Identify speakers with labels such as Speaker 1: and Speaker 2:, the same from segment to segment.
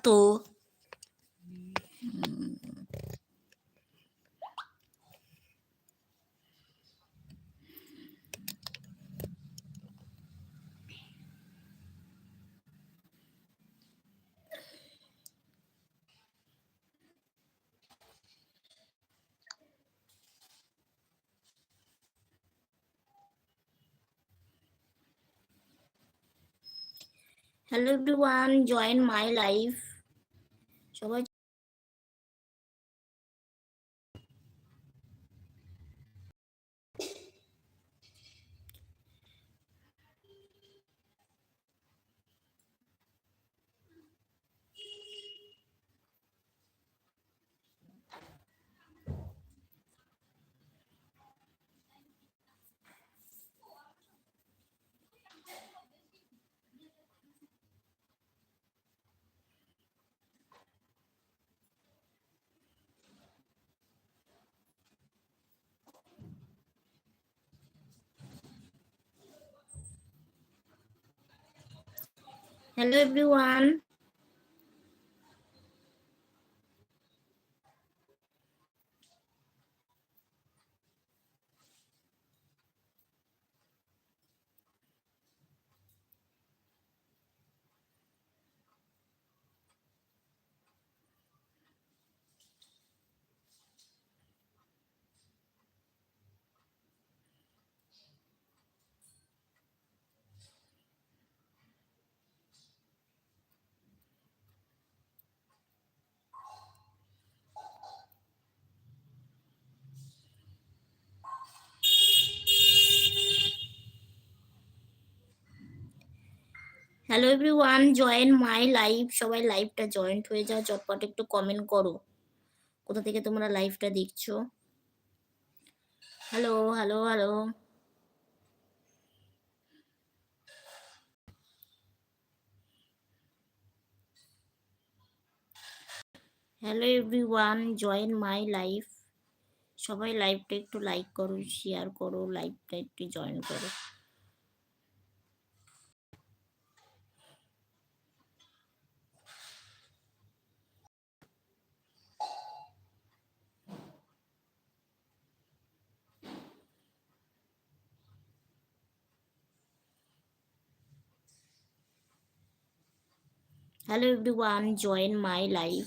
Speaker 1: ছাতু hello everyone join my life সবাই hello everyone hello everyone join my live সবাই লাইভটা জয়েন্ট হয়ে যাও, চটপট একটু কমেন্ট করো। কোথা থেকে তোমরা লাইভটা দেখছ? Hello hello hello hello everyone join my life সবাই লাইভটা একটু লাইক করো শেয়ার করো লাইভটা একটু জয়েন করো। Hello everyone join my life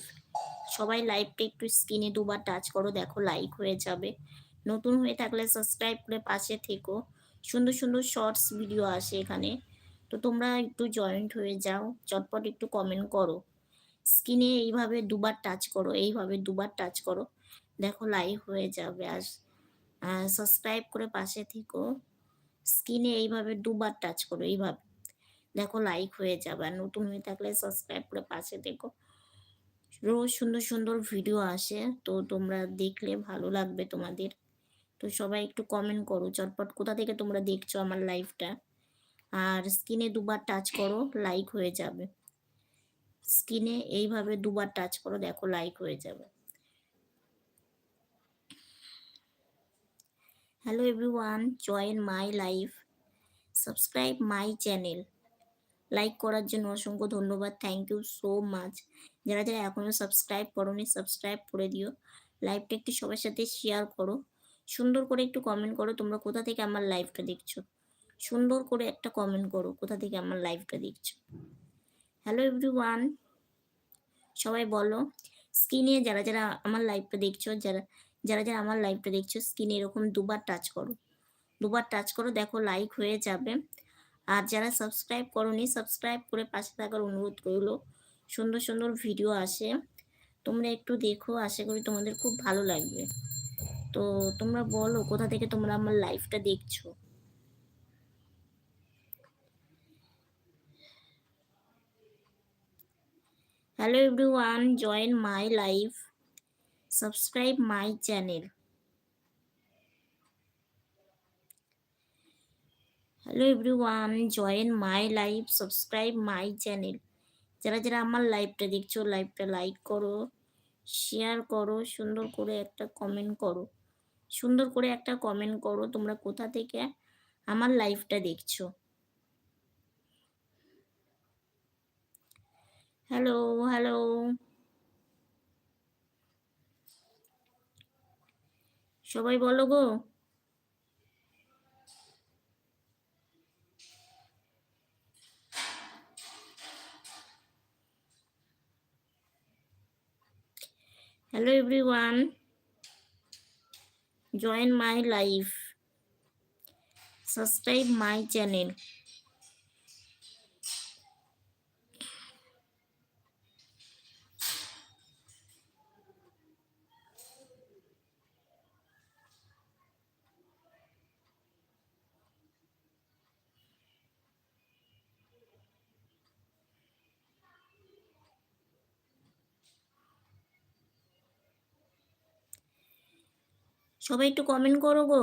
Speaker 1: সবাই লাইভটা একটু স্ক্রিনে দুবার টাচ করো, দেখো লাইক হয়ে যাবে। নতুন হয়ে থাকলে সাবস্ক্রাইব করে পাশে থেকো। সুন্দর সুন্দর শর্টস ভিডিও আসে এখানে। তো তোমরা একটু জয়েন্ট হয়ে যাও, চটপট একটু কমেন্ট করো। স্ক্রিনে এইভাবে দুবার টাচ করো, এইভাবে দুবার টাচ করো। দেখো লাইভ হয়ে যাবে আর সাবস্ক্রাইব করে পাশে থেকো। স্ক্রিনে এইভাবে দুবার টাচ করো, এইভাবে। দেখো লাইক হয়ে যাবে। আর নতুন হয়ে থাকলে সাবস্ক্রাইব করে পাশে দেখো রোজ সুন্দর সুন্দর ভিডিও আসে, তো তোমরা দেখলে ভালো লাগবে তোমাদের। তো সবাই একটু কমেন্ট করো, চটপট কোথা থেকে তোমরা দেখছ আমার লাইফটা আর স্ক্রিনে দুবার টাচ করো লাইক হয়ে যাবে। স্ক্রিনে এইভাবে দুবার টাচ করো, দেখো লাইক হয়ে যাবে। Hello everyone join my life subscribe my channel like করার জন্য অসংখ্য ধন্যবাদ। থ্যাংক ইউ সো মাচ যারা যারা এখনও সাবস্ক্রাইব করোনি সাবস্ক্রাইব করে দিও। লাইভটা একটু সবার সাথে শেয়ার করো। সুন্দর করে একটু কমেন্ট করো, তোমরা কোথা থেকে আমার লাইভটা দেখছ? সুন্দর করে একটা কমেন্ট করো, কোথা থেকে আমার লাইভটা দেখছ? হ্যালো এভরিওয়ান সবাই বলো স্ক্রিনে যারা যারা আমার লাইভটা দেখছ, যারা যারা যারা আমার লাইভটা দেখছ স্ক্রিনে এরকম দুবার টাচ করো। দুবার টাচ করো, দেখো লাইক হয়ে যাবে। আর যারা সাবস্ক্রাইব করনি সাবস্ক্রাইব করে পাশে থাকার অনুরোধ রইল। সুন্দর সুন্দর ভিডিও আসে। তোমরা একটু দেখো, আশা করি তোমাদের খুব ভালো লাগবে। তো তোমরা বলো, কোথা থেকে তোমরা আমার লাইফটা দেখছ? Hello everyone join my life subscribe my channel hello everyone join my live subscribe my channel যারা যারা আমার লাইভটা দেখছ লাইভটা লাইক করো শেয়ার করো, সুন্দর করে একটা কমেন্ট করো। সুন্দর করে একটা কমেন্ট করো, তোমরা কোথা থেকে আমার লাইভটা দেখছ। হ্যালো হ্যালো সবাই বলো গো। Hello everyone. Join my life. Subscribe my channel সবাই একটু কমেন্ট করো গো।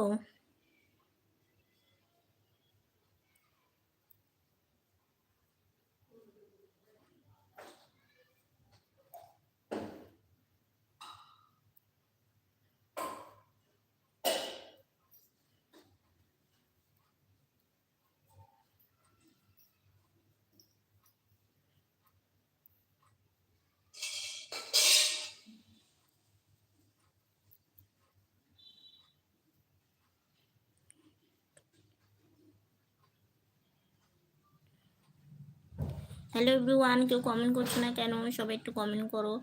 Speaker 1: হ্যালো এভরিওয়ান কেউ কমেন্ট করছ না কেন? সবাই একটু কমেন্ট করো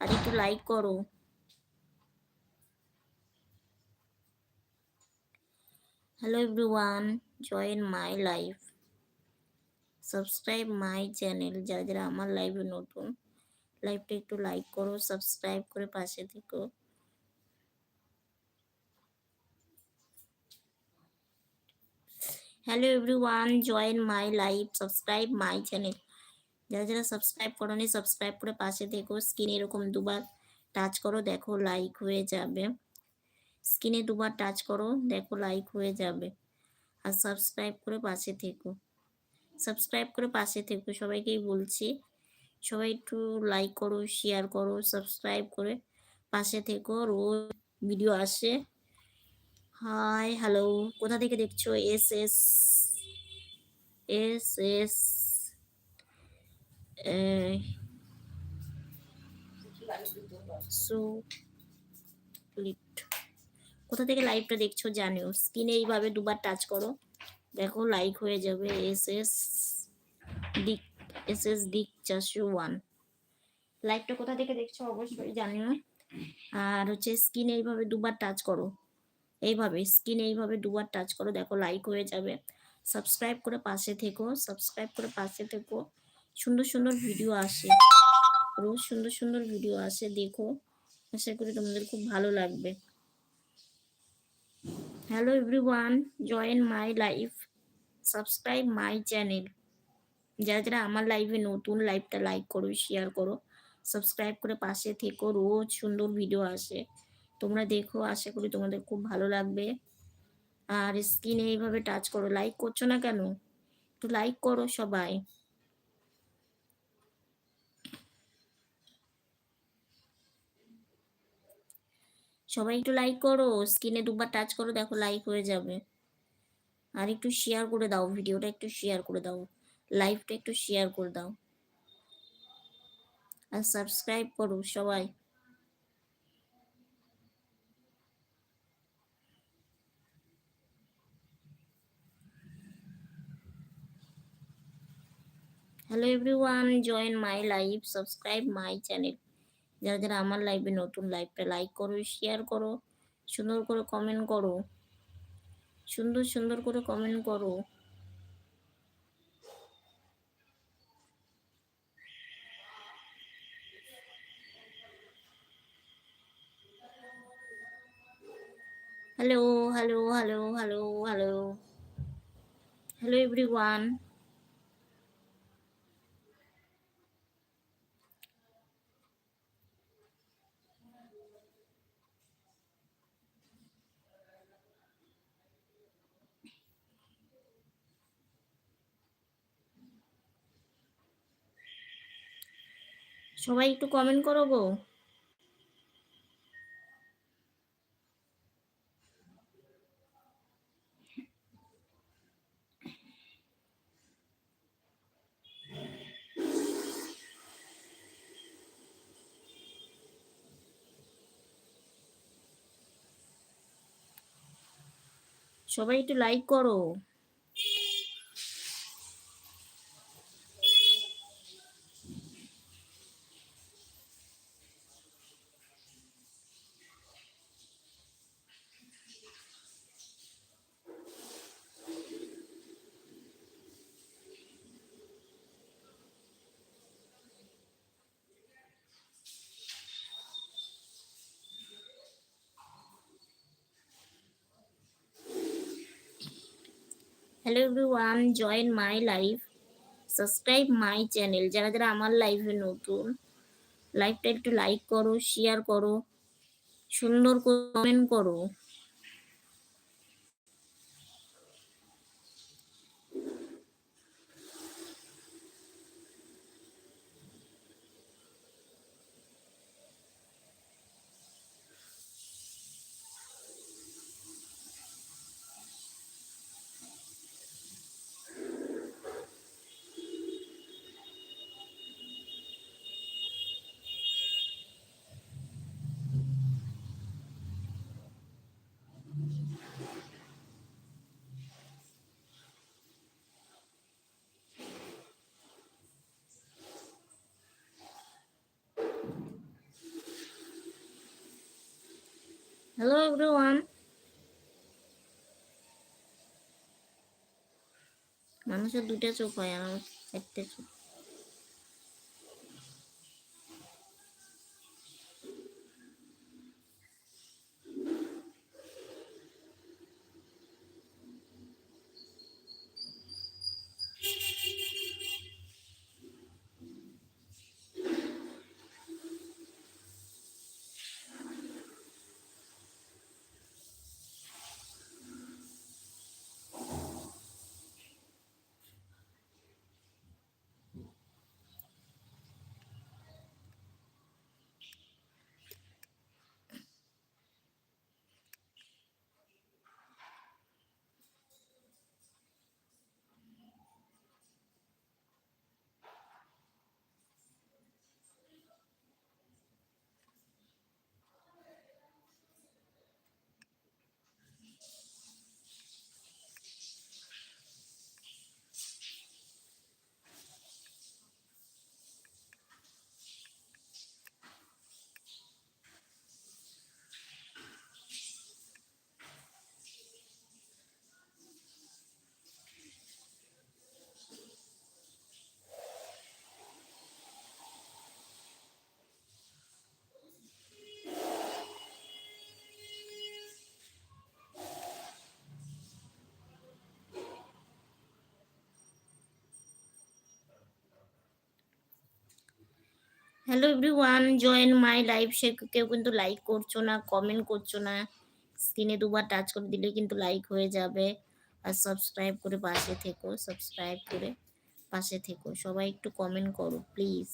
Speaker 1: আর একটু লাইক করো। Hello everyone join my life subscribe my channel যারা যারা আমার লাইভে নতুন লাইভটা একটু লাইক করো সাবস্ক্রাইব করে পাশে থেকো। Hello everyone join my live subscribe my channel যারা যারা সাবস্ক্রাইব করোনি সাবস্ক্রাইব করে পাশে থেকো। স্ক্রিনে এরকম দুবার টাচ করো, দেখো লাইক হয়ে যাবে। স্ক্রিনে দুবার টাচ করো, দেখো লাইক হয়ে যাবে। আর সাবস্ক্রাইব করে পাশে থেকো। সাবস্ক্রাইব করে পাশে থেকো, সবাইকেই বলছি। সবাই একটু লাইক করো শেয়ার করো সাবস্ক্রাইব করে পাশে থেকো। রোজ ভিডিও আসে। হাই হ্যালো কোথা থেকে দেখছ? এস এস এস এস সো কোথা থেকে লাইভটা দেখছ জানিও। স্ক্রিনে এইভাবে দুবার টাচ করো। দেখো লাইক হয়ে যাবে এস এস ডিক এস এস ডিক চারশো ওয়ান লাইভটা কোথা থেকে দেখছ অবশ্যই জানিও। আর হচ্ছে স্ক্রিনে এইভাবে দুবার টাচ করো। এইভাবে স্ক্রিনে এইভাবে দুবার টাচ করো। দেখো লাইক হয়ে যাবে। সাবস্ক্রাইব করে পাশে থেকো। সাবস্ক্রাইব করে পাশে থেকো। সুন্দর সুন্দর ভিডিও আসে। রোজ সুন্দর সুন্দর ভিডিও আসে, দেখো। আশা করি তোমাদের খুব ভালো লাগবে। Hello everyone join my life subscribe my channel যারা যারা আমার লাইভে নতুন লাইভটা লাইক করো শেয়ার করো সাবস্ক্রাইব করে পাশে থেকো, রোজ সুন্দর ভিডিও আসে। তোমরা দেখো, আশা করি তোমাদের খুব ভালো লাগবে। আর স্ক্রিনে এইভাবে টাচ করো লাইক করছ না কেন? একটু লাইক করো সবাই। সবাই একটু লাইক করো স্ক্রিনে দুবার টাচ করো, দেখো লাইক হয়ে যাবে। আর একটু শেয়ার করে দাও ভিডিওটা একটু শেয়ার করে দাও লাইভটা একটু শেয়ার করে দাও। আর সাবস্ক্রাইব করো সবাই। Hello everyone join my live subscribe my channel যারা যারা আমার লাইভে নতুন লাইভটা লাইক করো শেয়ার করো, সুন্দর করে কমেন্ট করো, সুন্দর সুন্দর করে কমেন্ট করো। Hello hello hello hello hello hello everyone সবাই একটু কমেন্ট করো গো। সবাই একটু লাইক করো। Hello everyone join my live subscribe my channel যারা যারা আমার লাইভে নতুন লাইভটা একটু লাইক করো শেয়ার করো, সুন্দর কমেন্ট করো। Hello everyone. মানুষের দুইটা চোখ হয় আমার চারটে চোখ hello everyone join my live সে কেউ কিন্তু লাইক করছ না কমেন্ট করছ না। স্ক্রিনে দুবার টাচ করে দিলে কিন্তু লাইক হয়ে যাবে। আর সাবস্ক্রাইব করে পাশে থেকো সাবস্ক্রাইব করে পাশে থেকো। সবাই একটু কমেন্ট করো প্লিজ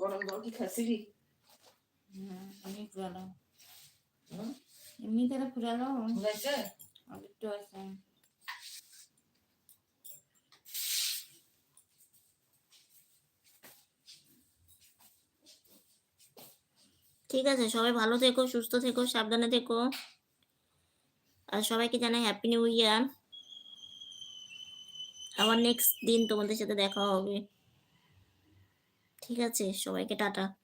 Speaker 2: গরম জল কি? খাচ্ছিলি
Speaker 3: আমি ফুরালো
Speaker 2: হুম?
Speaker 3: এমনি তারা
Speaker 2: ফুলাইছে?
Speaker 3: আর একটু আছে।
Speaker 1: ঠিক আছে, সবাই ভালো থেকো, সুস্থ থেকো, সাবধানে থেকো। আর সবাইকে জানাই হ্যাপি নিউ ইয়ার আবার নেক্সট দিন তোমাদের সাথে দেখা হবে। ঠিক আছে, সবাইকে টাটা।